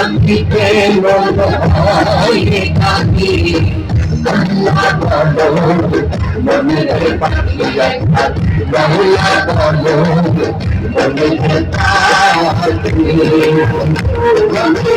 কান্দিতে মন হয় কান্দি আল্লাহ বলো মনে পাখিয়া বাহুলা বলো মনে মনে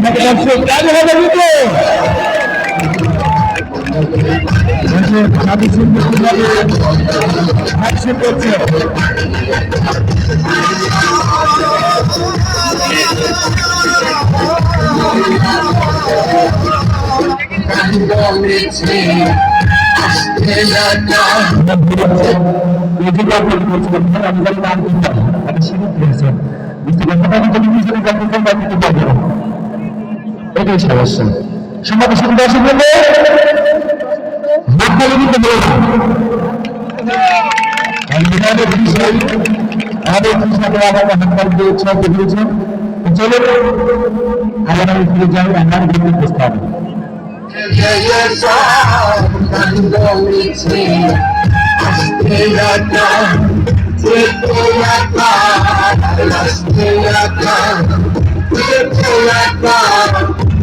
মনে পাখিয়া আল্লাহ বলো মনে পাখিয়া বহুলা বলো মনে পাখিয়া কান্দমেছে আসতে না এটাই সমস্যা সমাজ সুন্দর বললে হাত ধরে দিতে আমাদের বিষয় আমাদের বিষয় আমাদের হাত দিয়ে উৎসাহ দিয়েছেন চলো আমরা ফিরে যাই আমার বিদ্যুৎ প্রস্তাব। কান্দমেছে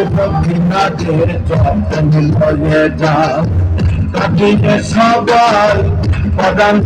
রবীন্দ্রনাথের যত্ন লয়ে যা। কাটিয়ে সবাই প্রধান